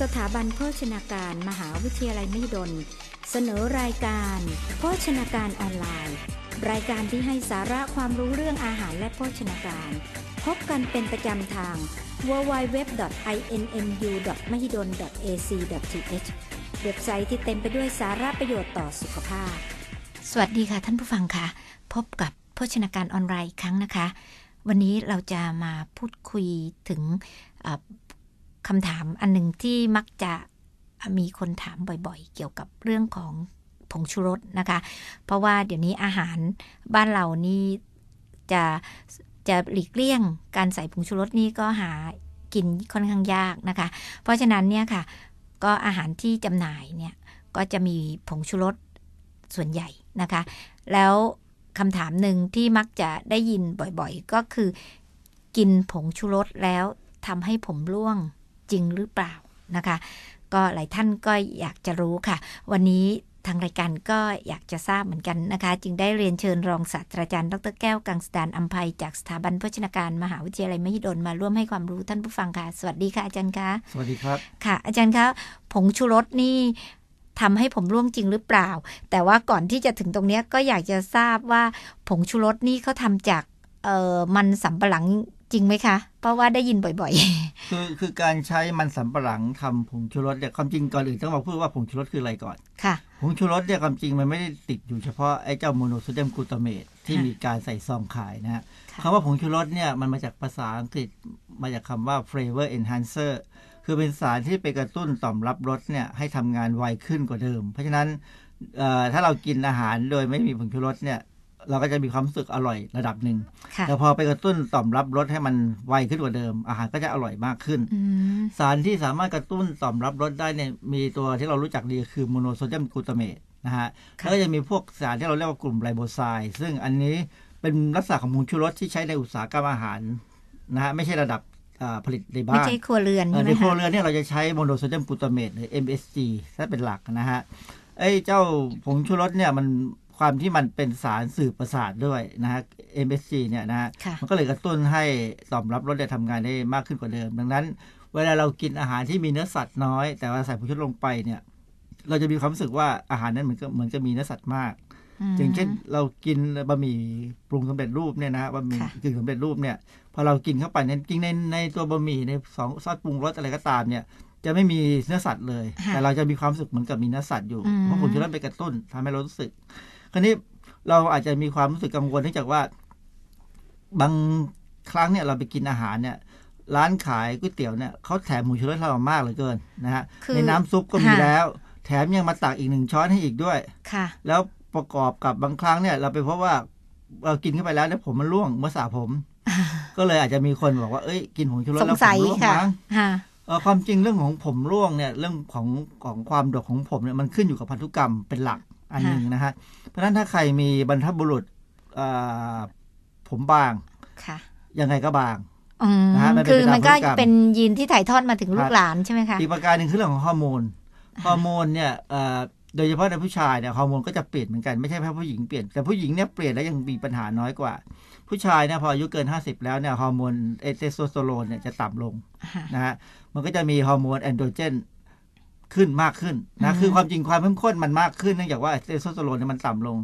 สถาบันโภชนาการมหาวิทยาลัยมหิดล เสนอรายการ โภชนาการออนไลน์ รายการที่ให้สาระความรู้เรื่องอาหารและโภชนาการ พบกันเป็นประจำทาง www.inmu.mahidol.ac.th เว็บไซต์ที่เต็มไปด้วยสาระประโยชน์ต่อสุขภาพ สวัสดีค่ะท่านผู้ฟังค่ะ พบกับโภชนาการออนไลน์ครั้งนะคะ วันนี้เราจะมาพูดคุยถึง คำถามอันหนึ่งที่มักจะมีคนถามบ่อยๆ เกี่ยวกับเรื่องของผงชูรสนะคะ เพราะว่าเดี๋ยวนี้อาหารบ้านเรานี่จะจะหลีกเลี่ยงการใส่ผงชูรสนี่ก็หากินค่อนข้างยากนะคะ เพราะฉะนั้นเนี่ยค่ะ ก็อาหารที่จำหน่ายเนี่ยก็จะมีผงชูรสส่วนใหญ่นะคะ แล้วคำถามหนึ่งที่มักจะได้ยินบ่อยๆ ก็คือ กินผงชูรสแล้วทำให้ผมร่วง จริงหรือเปล่านะคะ ก็หลายท่านก็อยากจะรู้ค่ะ วันนี้ทางรายการก็อยากจะทราบเหมือนกันนะคะ จึงได้เรียนเชิญรองศาสตราจารย์ดรแก้วกังสดานอัมภัยจากสถาบันโภชนาการมหาวิทยาลัยมหิดลมาร่วมให้ความรู้ท่านผู้ฟังค่ะ สวัสดีค่ะอาจารย์คะสวัสดีครับค่ะ อาจารย์คะผงชูรสนี่ทำให้ผมร่วงจริงหรือเปล่า แต่ว่าก่อนที่จะถึงตรงนี้ก็อยากจะทราบว่าผงชูรสนี่เขาทำจากเอ่อมันสำปะหลัง จริงไหมคะ เพราะว่าได้ยินบ่อยๆ คือคือการใช้มันสำปะหลังทำผงชูรสเนี่ยความจริงก่อนอื่นต้องมาพูดว่าผงชูรสคืออะไรก่อนค่ะผงชูรสเนี่ยความจริงมันไม่ได้ติดอยู่เฉพาะไอ้เจ้าโมโนโซเดียมกลูตาเมตที่มีการใส่ซองขายนะฮะคำว่าผงชูรสเนี่ยมันมาจากภาษาอังกฤษมาจากคำว่า flavor enhancer คือเป็นสารที่ไปกระตุ้นต่อมรับรสเนี่ยให้ทำงานไวขึ้นกว่าเดิม เพราะฉะนั้นถ้าเรากินอาหารโดยไม่มีผงชูรสเนี่ย เราก็จะมีความรู้สึกอร่อยระดับหนึ่งแต่พอไปกระตุ้นต่อมรับรสให้มันไวขึ้นกว่าเดิม อาหารก็จะอร่อยมากขึ้น สารที่สามารถกระตุ้นต่อมรับรสได้เนี่ยมีตัวที่เรารู้จักดีคือโมโนโซเดียมกลูตาเมตนะฮะแล้วก็จะมีพวกสารที่เราเรียกว่ากลุ่มไลโบไซด์ซึ่งอันนี้เป็นลักษณะของมูลชูรสที่ใช้ในอุตสาหกรรมอาหารนะฮะไม่ใช่ระดับผลิตในบ้านไม่ใช่ครัวเรือนในครัวเรือนเนี่ยเราจะใช้โมโนโซเดียมกลูตาเมตหรือ MSG ถ้าเป็นหลักนะฮะไอ้เจ้าผงชูรสเนี่ยมัน ความที่มันเป็นสารสื่อประสาทด้วยนะฮะ MSG เนี่ยนะฮะ มันก็เลยกระตุ้นให้ตอบรับรสได้ทำงานได้มากขึ้นกว่าเดิม ดังนั้น เวลาเรากินอาหารที่มีเนื้อสัตว์น้อย แต่ว่าใส่ผงชูรสลงไปเนี่ย เราจะมีความรู้สึกว่าอาหารนั้นเหมือนกับเหมือนจะมีเนื้อสัตว์มาก อย่างเช่นเรากินบะหมี่ปรุงสำเร็จรูปเนี่ยนะบะหมี่กึ่งสำเร็จรูปเนี่ย พอเรากินเข้าไปเนี่ยจริงในในตัวบะหมี่ในสองซอสปรุงรสอะไรก็ตามเนี่ยจะไม่มีเนื้อสัตว์เลย แต่เราจะมีความรู้สึกเหมือนกับมีเนื้อสัตว์อยู่ เพราะผงชูรสไปกระตุ้นทำให้เรารู้สึก คราวนี้เราอาจจะมีความรู้สึกกังวลเนื่องจากว่า บางครั้งเนี่ยเราไปกินอาหารเนี่ยร้านขายก๋วยเตี๋ยวเนี่ยเขาแถมหมูชูรสเรามากเหลือเกินนะฮะในน้ำซุปก็มีแล้ว แถมยังมาตักอีกหนึ่งช้อนให้อีกด้วยค่ะ แล้วประกอบกับบางครั้งเนี่ย เราไปพบว่าเรากินเข้าไปแล้วเนี่ยผมมันร่วงเมื่อสาผม ก็เลยอาจจะมีคนบอกว่าเอ้ยกินผงชูรสแล้วผมร่วงมั้งความจริงเรื่องของผมร่วงเนี่ยเรื่องของของความดกของผมเนี่ยมันขึ้นอยู่กับพันธุกรรมเป็นหลัก อันหนึ่งนะฮะเพราะฉะนั้นถ้าใครมีบรรทบุรุษผมบางยังไงก็บางนะฮะคือมันก็เป็นยีนที่ถ่ายทอดมาถึงลูกหลานใช่ไหมคะอีกประการหนึ่งคือเรื่องของฮอร์โมนฮอร์โมนเนี่ยโดยเฉพาะในผู้ชายเนี่ยฮอร์โมนก็จะเปลี่ยนเหมือนกันไม่ใช่แค่ผู้หญิงเปลี่ยนแต่ผู้หญิงเนี่ยเปลี่ยนแล้วยังมีปัญหาน้อยกว่า ผู้ชายเนี่ยพออายุเกิน 50 แล้วเนี่ยฮอร์โมนเอสโตสเตอโรนเนี่ยจะต่ำลงนะฮะมันก็จะมีฮอร์โมนแอนโดรเจน ขึ้นมากขึ้นนะคือความจริงความเข้มข้นมันมากขึ้นเนื่องจากว่าเทสโทสเตอโรนเนี่ยมันต่ำลง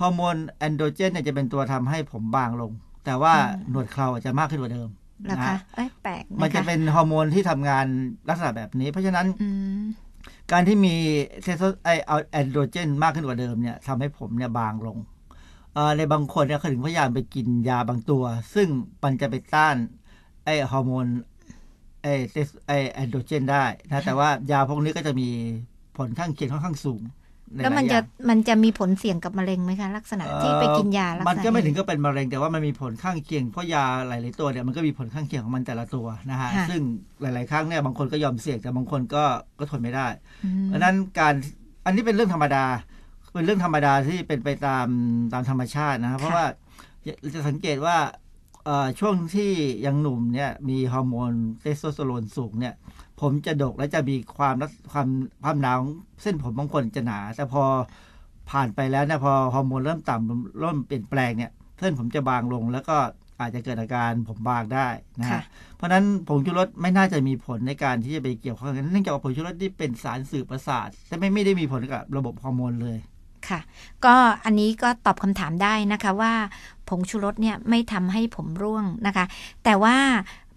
ฮอร์โมนแอนโดรเจนเนี่ยจะเป็นตัวทำให้ผมบางลง แต่ว่าหนวดเคราจะมากขึ้นกว่าเดิมนะคะแปลกมันจะเป็นฮอร์โมนที่ทำงานลักษณะแบบนี้ เพราะฉะนั้นการที่มีเทสโทไอแอนโดรเจนมากขึ้นกว่าเดิมเนี่ยทำให้ผมเนี่ยบางลงในบางคนเนี่ยเขาถึงพยายามไปกินยาบางตัว ซึ่งมันจะไปต้านไอฮอร์โมน ไอเอไอแอนโดรเจนได้นะแต่ว่ายาพวกนี้ก็จะมีผลข้างเคียงค่อนข้างสูงแล้วมันจะมันจะมีผลเสี่ยงกับมะเร็งไหมคะลักษณะที่ไปกินยาลักษณะมันก็ไม่ถึงก็เป็นมะเร็งแต่ว่ามันมีผลข้างเคียงเพราะยาหลาย ๆ ตัวเนี่ยมันก็มีผลข้างเคียงของมันแต่ละตัวนะฮะซึ่งหลาย ๆ ครั้งเนี่ยบางคนก็ยอมเสี่ยงแต่บางคนก็ก็ทนไม่ได้เพราะนั้นการอันนี้เป็นเรื่องธรรมดา เป็นเรื่องธรรมดาที่เป็นไปตามตามธรรมชาตินะครับเพราะว่าจะสังเกตว่า ช่วงที่ยังหนุ่มเนี่ยมีฮอร์โมนเทสโทสเตอโรนสูงเนี่ยผมจะดกและจะมีความความความหนาเส้นผมบางคนจะหนา แต่พอผ่านไปแล้วเนี่ยพอฮอร์โมนเริ่มต่ำเริ่มเปลี่ยนแปลงเนี่ยเส้นผมจะบางลงแล้วก็อาจจะเกิดอาการผมบางได้นะฮะเพราะนั้นผงชูรสไม่น่าจะมีผลในการที่จะไปเกี่ยวข้องกันเนื่องจากว่าผงชูรสที่เป็นสารสื่อประสาทแต่ไม่ไม่ได้มีผลกับระบบฮอร์โมนเลย ค่ะ ก็อันนี้ก็ตอบคำถามได้นะคะว่าผงชูรสเนี่ยไม่ทำให้ผมร่วงนะคะ แต่ว่า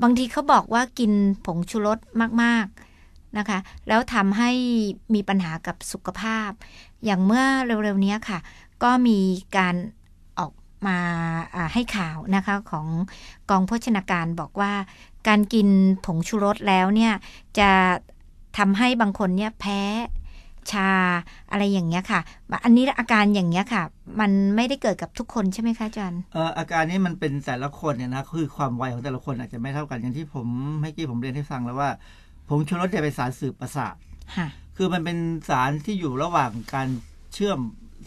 บางทีเขาบอกว่ากินผงชูรสมากๆนะคะ แล้วทำให้มีปัญหากับสุขภาพ อย่างเมื่อเร็วๆนี้ค่ะ ก็มีการออกมาให้ข่าวนะคะของกองโภชนาการบอกว่า การกินผงชูรสแล้วเนี่ยจะทำให้บางคนเนี่ยแพ้ ชาอะไรอย่างเงี้ยค่ะ อันนี้อาการอย่างเงี้ยค่ะ มันไม่ได้เกิดกับทุกคนใช่ไหมคะอาจารย์เอ่ออาการนี้มันเป็นแต่ละคนเนี่ยนะคือความไวของแต่ละคนอาจจะไม่เท่ากันอย่างที่ผมเมื่อกี้ผมเรียนให้ฟังแล้วว่าผงชูรสจะเป็นสารสื่อประสาทคือมันเป็นสารที่อยู่ระหว่างการเชื่อม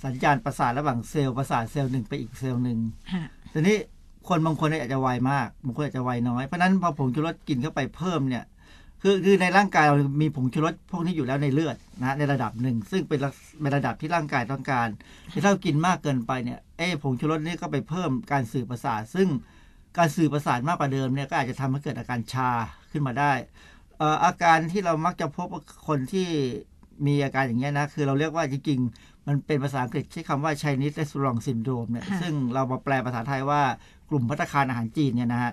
สัญญาณประสาทระหว่างเซลล์ประสาทเซลล์หนึ่งไปอีกเซลล์หนึ่งทีนี้คนบางคนอาจจะไวมากบางคนอาจจะไวน้อย เพราะนั้นพอผงชูรสกินเข้าไปเพิ่มเนี่ย คือคือในร่างกายเรามีผงชูรสพวกนี้อยู่แล้วในเลือดนะในระดับหนึ่ง ซึ่งเป็นในระดับที่ร่างกายต้องการถ้าเรากินมากเกินไปเนี่ยเอ้ผงชูรสนี่ก็ไปเพิ่มการสื่อประสาทซึ่งการสื่อประสาทมากกว่าเดิมเนี่ยก็อาจจะทำให้เกิดอาการชาขึ้นมาได้อาการที่เรามักจะพบคนที่มีอาการอย่างเงี้ยนะ คือเราเรียกว่าจริงๆ มันเป็นภาษาอังกฤษใช้คำว่า Chinese restaurant syndrome เนี่ยซึ่งเรามาแปลภาษาไทยว่ากลุ่มพัตคารอาหารจีนเนี่ยนะฮะ